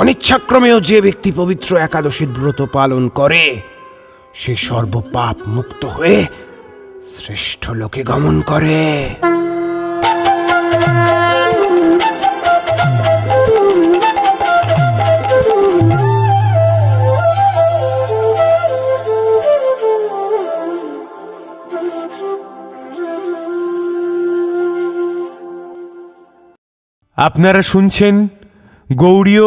অনিচ্ছাক্রমেও যে ব্যক্তি পবিত্র একাদশীর ব্রত পালন করে, সে সর্বপাপ মুক্ত হয়ে শ্রেষ্ঠ লোকে গমন করে। আপনারা শুনছেন গৌড়ীয়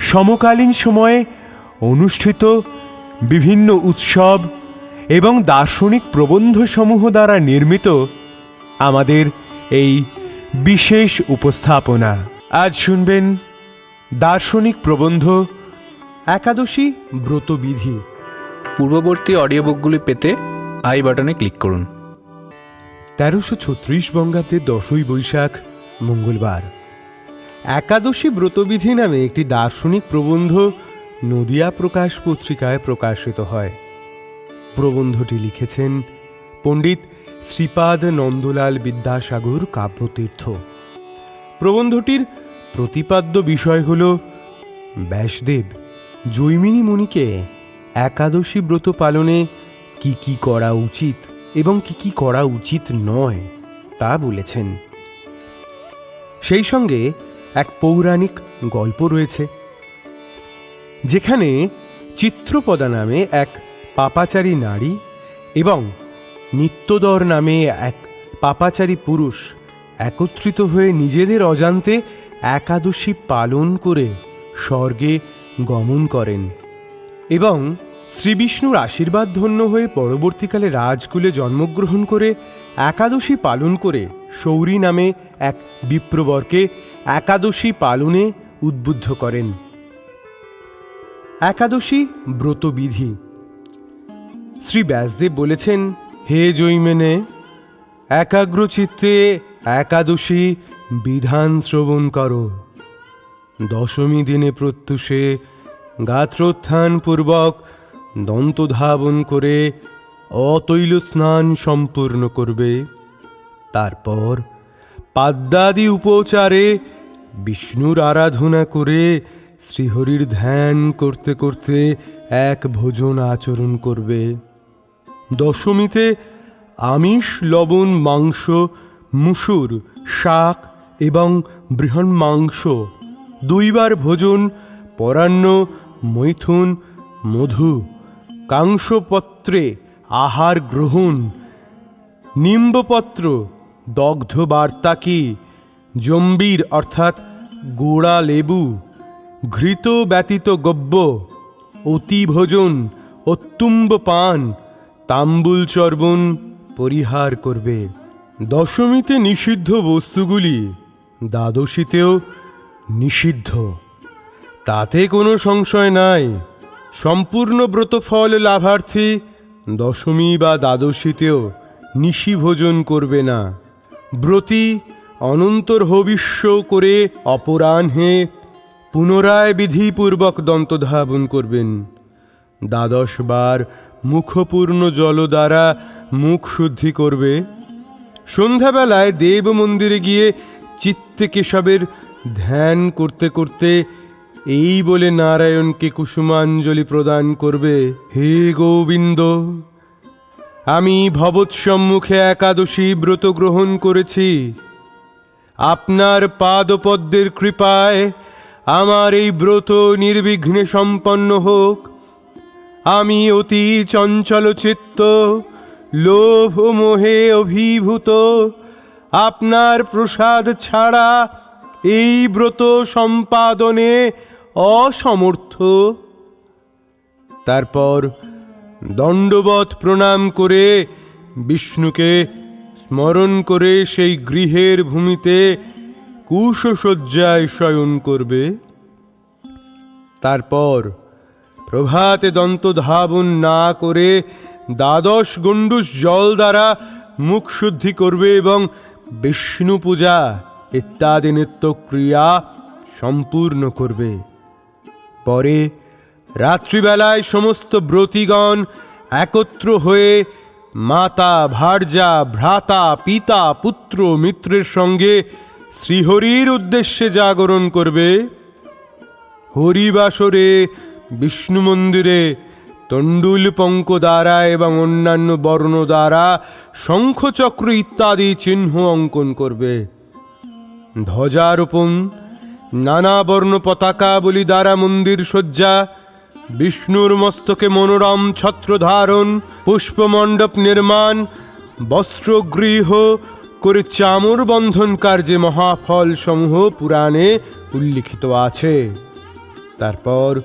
সমকালীন সময়ে অনুষ্ঠিত বিভিন্ন উৎসব এবং দার্শনিক প্রবন্ধসমূহ দ্বারা নির্মিত আমাদের এই বিশেষ উপস্থাপনা। আজ শুনবেন দার্শনিক প্রবন্ধ একাদশী ব্রতবিধি। পূর্ববর্তী অডিও বুকগুলি পেতে আই বাটনে ক্লিক করুন। তেরোশো ছত্রিশ বঙ্গাব্দের দশই বৈশাখ মঙ্গলবার। একাদশী ব্রতবিধি নামে একটি দার্শনিক প্রবন্ধ নদিয়া প্রকাশ পত্রিকায় প্রকাশিত হয়। প্রবন্ধটি লিখেছেন পণ্ডিত শ্রীপাদ নন্দলাল বিদ্যাসাগর কাব্যতীর্থ। প্রবন্ধটির প্রতিপাদ্য বিষয় হল ব্যাসদেব, জৈমিনী মুনিকে একাদশী ব্রত পালনে কি কি করা উচিত এবং কি কি করা উচিত নয় তা বলেছেন। সেই সঙ্গে এক পৌরাণিক গল্প রয়েছে, যেখানে চিত্রপদা নামে এক পাপাচারী নারী এবং নিত্যদর নামে এক পাপাচারী পুরুষ একত্রিত হয়ে নিজেদের অজান্তে একাদশী পালন করে স্বর্গে গমন করেন এবং শ্রীবিষ্ণুর আশীর্বাদ ধন্য হয়ে পরবর্তীকালে রাজকুলে জন্মগ্রহণ করে একাদশী পালন করে সৌরী নামে এক বিপ্রবরকে একাদশী পালনে উদ্বুদ্ধ করেন। একাদশী ব্রতবিধি। শ্রী ব্যাসদেব বলেছেন, হে জৈমেনে একাগ্র চিত্তে একাদশী বিধান শ্রবণ করো। দশমী দিনে প্রত্যুষে গাত্রোত্থান পূর্বক দন্তধাবন করে অতৈল স্নান সম্পূর্ণ করবে। তারপর পাদ্যাদি উপচারে বিষ্ণুর আরাধনা করে শ্রীহরির ধ্যান করতে করতে এক ভোজন আচরণ করবে। দশমীতে আমিষ, লবণ, মাংস, মুসুর, শাক এবং বৃহৎ মাংস, দুইবার ভোজন, পরাহ্ন, মৈথুন, মধু, কাংসপত্রে আহার গ্রহণ, নিম্বপত্র, দগ্ধ বার্তাকি, জম্বীর অর্থাৎ গোড়া লেবু, ঘৃত ব্যতীত গব্য অতিভোজন অত্যুম্ব পান, তাম্বুল চর্বণ পরিহার করবে। দশমীতে নিষিদ্ধ বস্তুগুলি দ্বাদশীতেও নিষিদ্ধ। তাতে কোনো সংশয় নাই। সম্পূর্ণ ব্রতফল লাভার্থী দশমী বা দ্বাদশীতেও নিশি ভোজন করবে না। ব্রতী অনন্তর হবিষ্য করে অপরাহ্নে পুনরায় বিধিপূর্বক দন্তধাবন করবেন। দ্বাদশ বার মুখপূর্ণ জল দ্বারা মুখ শুদ্ধি করবে। সন্ধ্যাবেলায় দেব মন্দিরে গিয়ে চিত্তে কেশবের ধ্যান করতে করতে এই বলে নারায়ণকে কুসুমাঞ্জলি প্রদান করবে, হে গোবিন্দ, আমি ভবৎ সম্মুখে একাদশী ব্রত গ্রহণ করেছি। আপনার পাদপদ্মের কৃপায় আমার এই ব্রত নির্বিঘ্নে সম্পন্ন হোক। আমি অতি চঞ্চল চিত্ত, লোভ মোহে অভিভূত। আপনার প্রসাদ ছাড়া এই ব্রত সম্পাদনে অসমর্থ। তারপর দণ্ডবত প্রণাম করে বিষ্ণুকে স্মরণ করে সেই গৃহের ভূমিতে কুশশয্যায় শয়ন করবে। তারপর প্রভাতে দন্ত ধাবন না করে দ্বাদশ গণ্ডুষ জল দ্বারা মুখ শুদ্ধি করবে এবং বিষ্ণু পূজা ইত্যাদি নিত্যক্রিয়া সম্পূর্ণ করবে। পরে রাত্রিবেলায় সমস্ত ব্রতিগণ একত্র হয়ে মাতা ভার্যা ভ্রাতা পিতা পুত্র মিত্রের সঙ্গে শ্রীহরির উদ্দেশ্যে জাগরণ করবে। হরিবাসরে, বিষ্ণু মন্দিরে, তণ্ডুল পঙ্ক দ্বারা এবং অন্যান্য বর্ণ দ্বারা শঙ্খচক্র ইত্যাদি চিহ্ন অঙ্কন করবে। ধ্বজারোপণ, নানা বর্ণ পতাকাবলী দ্বারা মন্দির সজ্জা বিষ্ণুর মস্তকে মনোরম ছত্র ধারণ, পুষ্পমণ্ডপ নির্মাণ, বস্ত্রগৃহ করে চামর বন্ধন কার্যে মহাফল সমূহ পুরাণে উল্লিখিত আছে। তারপর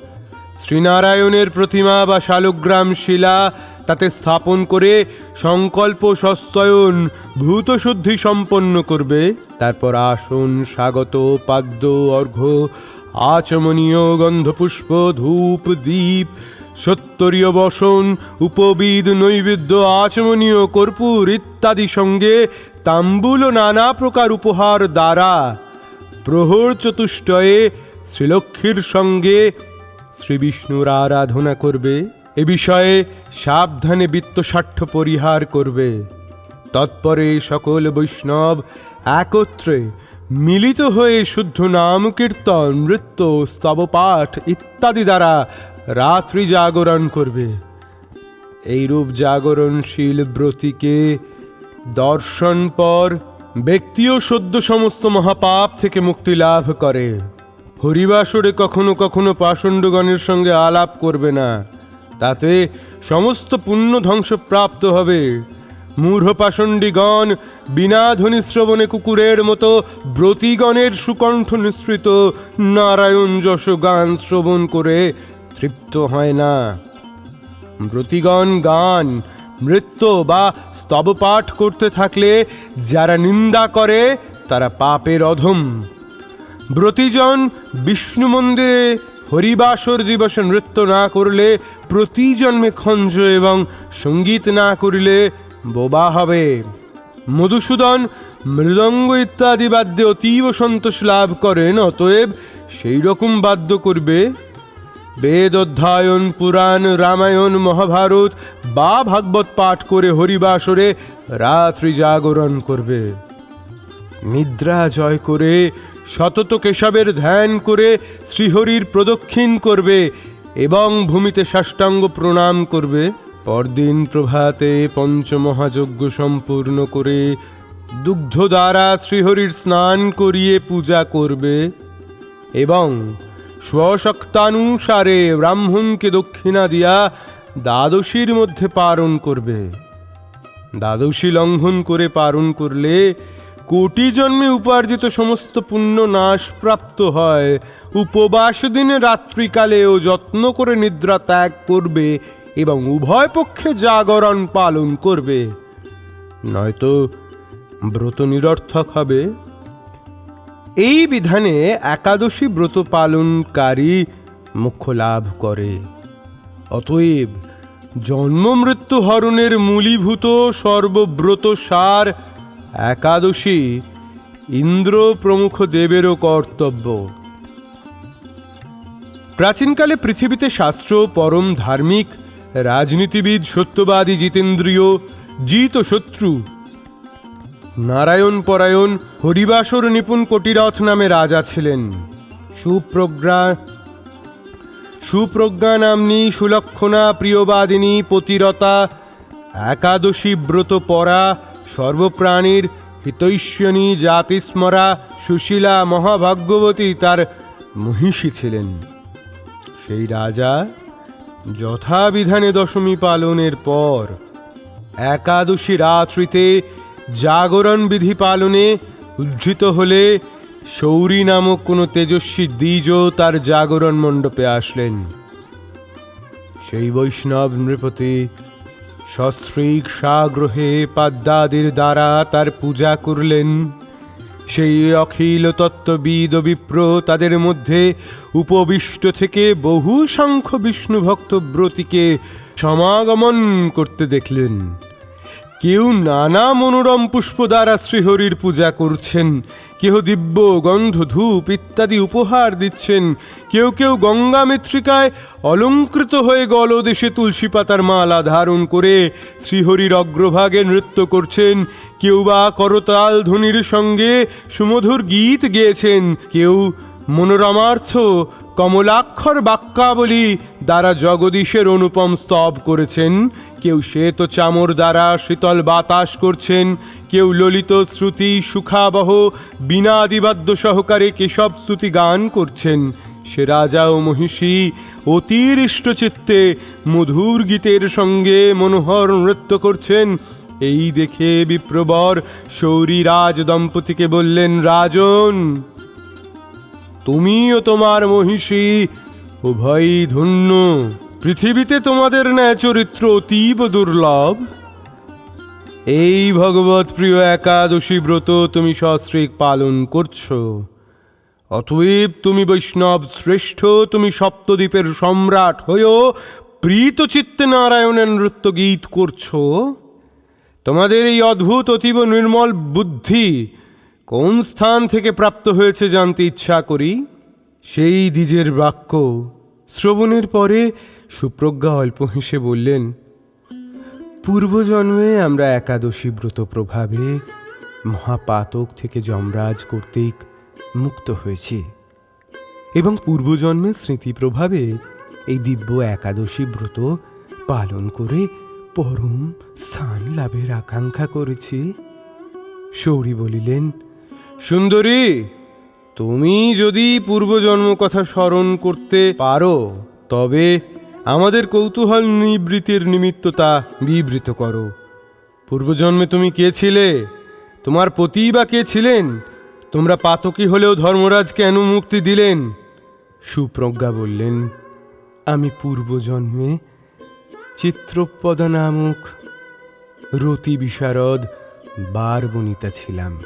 শ্রীনারায়ণের প্রতিমা বা শালগ্রাম শিলা তাতে স্থাপন করে সংকল্প সস্তয়ন ভূতশুদ্ধি সম্পন্ন করবে। তারপর আসন, স্বাগত, পাদ্য, অর্ঘ্য আচমনীয় গন্ধপুষ্প, ধূপ, দ্বীপ, সত্তরীয় বসন, উপবিদ, নৈবেদ্য, আচমনীয় কর্পূর ইত্যাদি সঙ্গে তাম্বুল ও নানা প্রকার উপহার দ্বারা প্রহর চতুষ্টয়ে শ্রীলক্ষ্মীর সঙ্গে শ্রীবিষ্ণুর আরাধনা করবে। এ বিষয়ে সাবধানে বিত্তসাঠ্য পরিহার করবে। তৎপরে সকল বৈষ্ণব একত্রে মিলিত হয়ে শুদ্ধ নাম, কীর্তন, নৃত্য, স্তবপাঠ ইত্যাদি দ্বারা রাত্রি জাগরণ করবে। এইরূপ জাগরণশীল ব্রতীকে দর্শন পর ব্যক্তিও সদ্য সমস্ত মহাপাপ থেকে মুক্তি লাভ করে। হরিবাসরে কখনো কখনো পাষণ্ডগণের সঙ্গে আলাপ করবে না। তাতে সমস্ত পুণ্য ধ্বংস প্রাপ্ত হবে। মূঢ় পাষণ্ডীগণ বিনা ধ্বনি শ্রবণে কুকুরের মতো ব্রতিগণের সুকণ্ঠ নিঃসৃত নারায়ণ যশ গান শ্রবণ করে তৃপ্ত হয় না। ব্রতিগণ গান, নৃত্য বা স্তবপাঠ করতে থাকলে যারা নিন্দা করে, তারা পাপের অধম। ব্রতিজন বিষ্ণু মন্দিরে হরিবাসর দিবসে নৃত্য না করলে প্রতি জন্মে খঞ্জ এবং সংগীত না করিলে বোবা হবে। মধুসূদন মৃদঙ্গ ইত্যাদি বাদ্যে অতীব সন্তোষ লাভ করেন, অতএব সেই রকম বাদ্য করবে। বেদ অধ্যায়ন, পুরাণ, রামায়ণ, মহাভারত বা ভাগবত পাঠ করে হরিবাসরে রাত্রি জাগরণ করবে। নিদ্রা জয় করে শতত কেশবের ধ্যান করে শ্রীহরির প্রদক্ষিণ করবে এবং ভূমিতে সাষ্টাঙ্গ প্রণাম করবে। পরদিন প্রভাতে পঞ্চমহাযজ্ঞ সম্পূর্ণ করে দুগ্ধ দ্বারা শ্রীহরির স্নান করিয়ে পূজা করবে এবং স্বশক্তানুসারে ব্রাহ্মণকে দক্ষিণা দিয়া দ্বাদশীর মধ্যে পারণ করবে। দ্বাদশী লঙ্ঘন করে পারণ করলে কোটি জন্মে উপার্জিত সমস্ত পুণ্য নাশ প্রাপ্ত হয়। উপবাস দিনে রাত্রিকালেও যত্ন করে নিদ্রা ত্যাগ করবে এবং উভয় পক্ষে জাগরণ পালন করবে। নয়তো ব্রত নিরর্থক হবে। এই বিধানে একাদশী ব্রত পালনকারী মুখ্য লাভ করে। অতএব জন্ম মৃত্যু হরণের মূলীভূত সর্বব্রত সার একাদশী ইন্দ্র প্রমুখ দেবেরও কর্তব্য। প্রাচীনকালে পৃথিবীতে শাস্ত্র, পরম ধার্মিক রাজনীতিবিদ সত্যবাদী জিতেন্দ্রীয়, জিত শত্রু। নারায়ণ পরায়ণ হরিবাসর নিপুণ কটিরথ নামে রাজা ছিলেন। সুপ্রজ্ঞা সুপ্রজ্ঞা নাম্নী সুলক্ষণা প্রিয়বাদিনী পতিরতা, একাদশী ব্রত পরা, সর্বপ্রাণীর হিতৈষ্যনী জাতিস্মরা সুশীলা মহাভাগ্যবতী তার মহিষী ছিলেন। সেই রাজা যথাবিধানে দশমী পালনের পর একাদশী রাত্রিতে জাগরণ বিধি পালনে উদ্ধৃত হলে সৌরী নামক কোনো তেজস্বী দ্বিজ তার জাগরণ মণ্ডপে আসলেন। সেই বৈষ্ণব নৃপতি সশ্রীক সাগ্রহে পাদ্যাদির দ্বারা তার পূজা করলেন। সেই অখিল তত্ত্ববিদ বিপ্র তাদের মধ্যে উপবিষ্ট থেকে বহু সংখ্য বিষ্ণু ভক্ত ব্রতীকে সমাগমন করতে দেখলেন। কেউ নানা মনোরম পুষ্প দ্বারা শ্রীহরির পূজা করছেন, কেহ দিব্য গন্ধ ধূপ ইত্যাদি উপহার দিচ্ছেন, কেউ কেউ গঙ্গা মৃত্তিকায় অলঙ্কৃত হয়ে গলদেশে তুলসী পাতার মালা ধারণ করে শ্রীহরির অগ্রভাগে নৃত্য করছেন কেউ বা করতাল ধ্বনির সঙ্গে সুমধুর গীত গেয়েছেন, কেউ মনোরমার্থ কমলাক্ষর বাক্যাবলী দ্বারা জগদীশের অনুপম স্তব করেছেন, কেউ শ্বেত চামর দ্বারা শীতল বাতাস করছেন, কেউ ললিত শ্রুতি সুখাবহ বিনা আদিবাদ্য সহকারে কেশব শ্রুতি গান করছেন। সে রাজা ও মহিষী অতিরিষ্ট চিত্তে মধুর গীতের সঙ্গে মনোহর নৃত্য করছেন এই দেখে বিপ্রবর শৌরী রাজ দম্পতিকে বললেন, রাজন তুমি ও তোমার মহিষী উভয়ই ধন্য। পৃথিবীতে তোমাদের ন্যায় চরিত্র অতীব দুর্লভ। এই ভগবত প্রিয় একাদশী ব্রত তুমি সশ্রীক পালন করছ। অতএব তুমি বৈষ্ণব শ্রেষ্ঠ, তুমি সপ্তদ্বীপের সম্রাট হয়েও প্রীত চিত্তে নারায়ণের নৃত্য গীত করছ। তোমাদের এই অদ্ভুত, অতীব নির্মল বুদ্ধি কোন স্থান থেকে প্রাপ্ত হয়েছে জানতে ইচ্ছা করি? সেই দ্বিজের বাক্য শ্রবণের পরে সুপ্রজ্ঞা অল্প হেসে বললেন, পূর্বজন্মে আমরা একাদশী ব্রত প্রভাবে মহাপাতক থেকে যমরাজ কর্তৃক মুক্ত হয়েছি এবং পূর্বজন্মের স্মৃতি প্রভাবে এই দিব্য একাদশী ব্রত পালন করে পরম স্থান লাভের আকাঙ্ক্ষা করেছি। শৌরী বলিলেন, সুন্দরী, তুমি যদি পূর্বজন্ম কথা স্মরণ করতে পারো, তবে আমাদের কৌতূহল নিবৃত্তির নিমিত্ত তা বিবৃত করো। পূর্বজন্মে তুমি কে ছিলে? তোমার পতি বা কে ছিলেন? তোমরা পাতকী হলেও ধর্মরাজ কেন মুক্তি দিলেন। সুপ্রজ্ঞা বললেন, আমি পূর্বজন্মে চিত্রপদা নামক রতি বিশারদ বারবনিতা ছিলাম।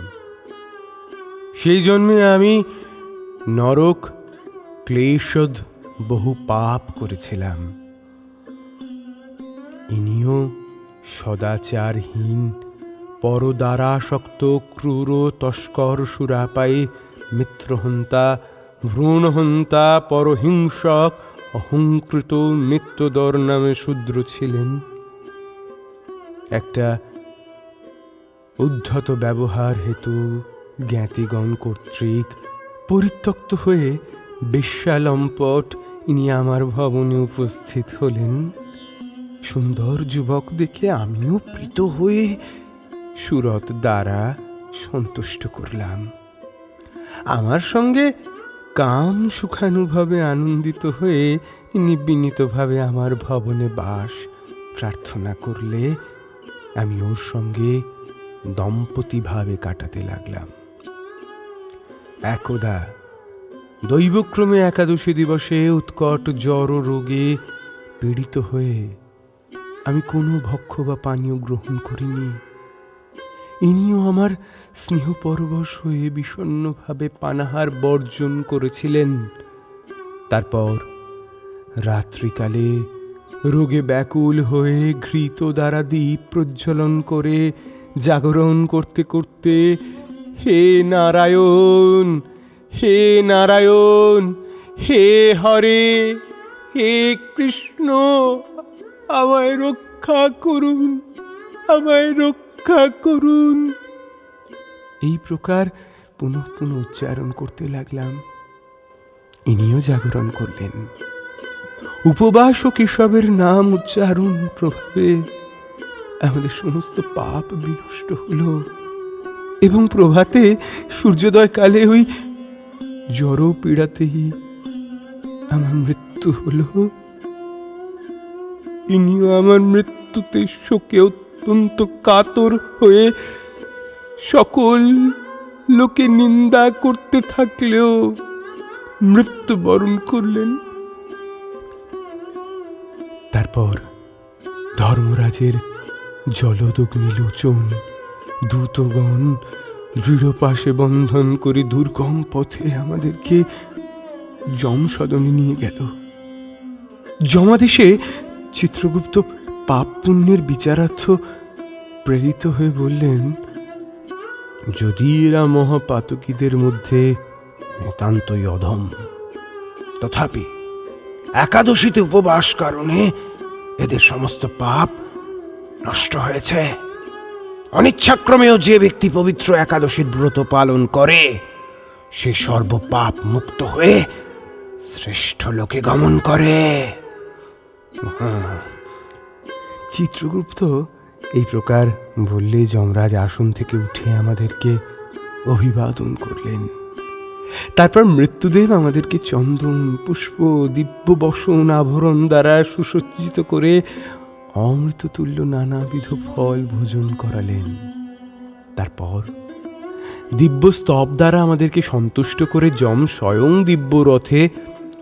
সেই জন্মে আমি নরক ক্লেশদ বহু পাপ করেছিলাম। ইনিও সদাচারহীন পরদ্বারাসক্ত ক্রূর, তস্কর, সুরাপায়ী, মিত্রহন্তা, ভ্রূণহন্তা, পরহিংসক অহংকৃত নিত্যদর নামে শূদ্র ছিলেন। একটা উদ্ধত ব্যবহার হেতু জ্ঞাতিগণ কর্তৃক পরিত্যক্ত হয়ে বেশ্যালম্পট ইনি আমার ভবনে উপস্থিত হলেন। সুন্দর যুবক দেখে আমিও প্রীত হয়ে সুরত দ্বারা সন্তুষ্ট করলাম। আমার সঙ্গে কাম সুখানুভবে আনন্দিত হয়ে ইনি বিনীতভাবে আমার ভবনে বাস। প্রার্থনা করলে আমি ওর সঙ্গে দম্পতিভাবে কাটাতে লাগলাম। একদা দৈবক্রমে একাদশী দিবসে উৎকট জ্বর রোগে পীড়িত হয়ে আমি কোনো ভক্ষ বা পানীয় গ্রহণ করিনি। ইনিও আমার স্নেহপরবশ হয়ে বিষণ্ণভাবে পানাহার বর্জন করেছিলেন। তারপর রাত্রিকালে রোগে ব্যাকুল হয়ে ঘৃত দ্বারা দ্বীপ প্রজ্বলন করে জাগরণ করতে করতে, হে নারায়ণ হে নারায়ণ, হে হরে, হে কৃষ্ণ, আমায় রক্ষা করুন, আমায় রক্ষা করুন এই প্রকার পুনঃ পুনঃ উচ্চারণ করতে লাগলাম। ইনিও জাগরণ করলেন। উপবাস ও কেশবের নাম উচ্চারণ প্রভাবে আমাদের সমস্ত পাপ বিনষ্ট হলো এবং প্রভাতে সূর্যোদয় কালে ওই জড় পীড়াতেই আমার মৃত্যু হল। ইনিও আমার মৃত্যুতে শোকে অত্যন্ত কাতর হয়ে সকল লোকে নিন্দা করতে থাকলেও মৃত্যুবরণ করলেন। তারপর ধর্মরাজের জলদগ্নি লোচন দূতগণ দৃঢ় পাশে বন্ধন করে দুর্গম পথে আমাদেরকে যমসদনে নিয়ে গেল। জমাদেশে চিত্রগুপ্ত পাপ পুণ্যের বিচারার্থ প্রেরিত হয়ে বললেন, যদি এরা মহাপাতকীদের মধ্যে নিতান্তই অধম, তথাপি একাদশীতে উপবাস কারণে এদের সমস্ত পাপ নষ্ট হয়েছে। অনিচ্ছাক্রমেও যে ব্যক্তি পবিত্র একাদশীর ব্রত পালন করে, সে সর্বপাপ মুক্ত হয়ে শ্রেষ্ঠ লোকে গমন করে। চিত্রগুপ্ত, এই প্রকার বললে যমরাজ আসন থেকে উঠে আমাদেরকে অভিবাদন করলেন। তারপর মৃত্যুদেব আমাদেরকে চন্দন, পুষ্প দিব্য বসন আভরণ দ্বারা সুসজ্জিত করে অমৃততুল্য নানাবিধ ফল ভোজন করালেন। তারপর দিব্য স্তব দ্বারা আমাদেরকে সন্তুষ্ট করে যম স্বয়ং দিব্য রথে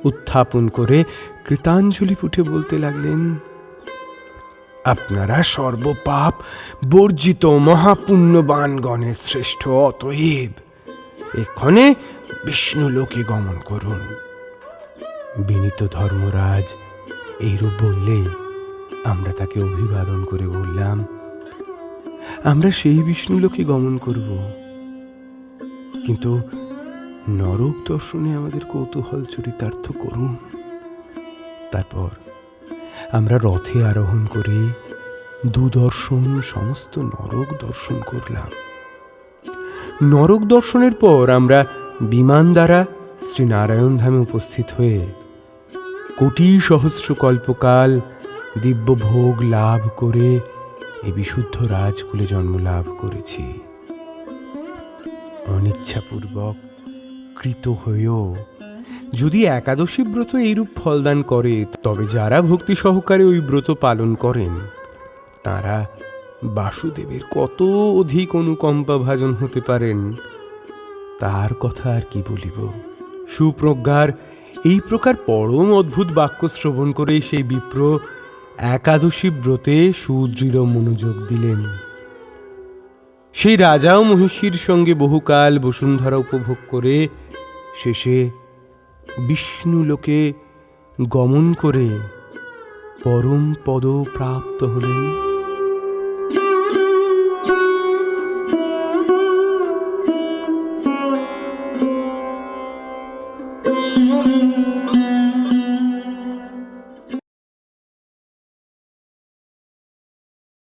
উত্থাপন করে কৃতাঞ্জলি ফুটে বলতে লাগলেন আপনারা সর্বপাপ বর্জিত মহাপুণ্যবানগণের শ্রেষ্ঠ অতএব এক্ষণে বিষ্ণু লোকে গমন করুন। বিনীত ধর্মরাজ এইরূপ বললে আমরা তাকে অভিবাদন করে বললাম, আমরা সেই বিষ্ণুলোকে গমন করব। কিন্তু নরক দর্শনে আমাদের কৌতূহল চরিতার্থ করুন। তারপর আমরা রথে আরোহণ করে দুদর্শন, সমস্ত নরক দর্শন করলাম। নরক দর্শনের পর আমরা বিমান দ্বারা শ্রীনারায়ণ ধামে উপস্থিত হয়ে কোটি সহস্র কল্পকাল দিব্য ভোগ লাভ করে এ বিশুদ্ধ রাজকুলে জন্ম লাভ করেছি। অনিচ্ছাপূর্বক কৃত হয়েও যদি একাদশী ব্রত এইরূপ ফলদান করে, তবে যারা ভক্তি সহকারে ওই ব্রত পালন করেন, তারা বাসুদেবের কত অধিক অনুকম্পা ভাজন হতে পারেন, তার কথা আর কি বলিব? সুপ্রজ্ঞার এই প্রকার পরম অদ্ভুত বাক্য শ্রবণ করে সেই বিপ্র একাদশী ব্রতে সুদৃঢ় মনোযোগ দিলেন। সেই রাজা ও মহিষীর সঙ্গে বহুকাল বসুন্ধরা উপভোগ করে শেষে বিষ্ণু লোকে গমন করে পরম পদ প্রাপ্ত হলেন।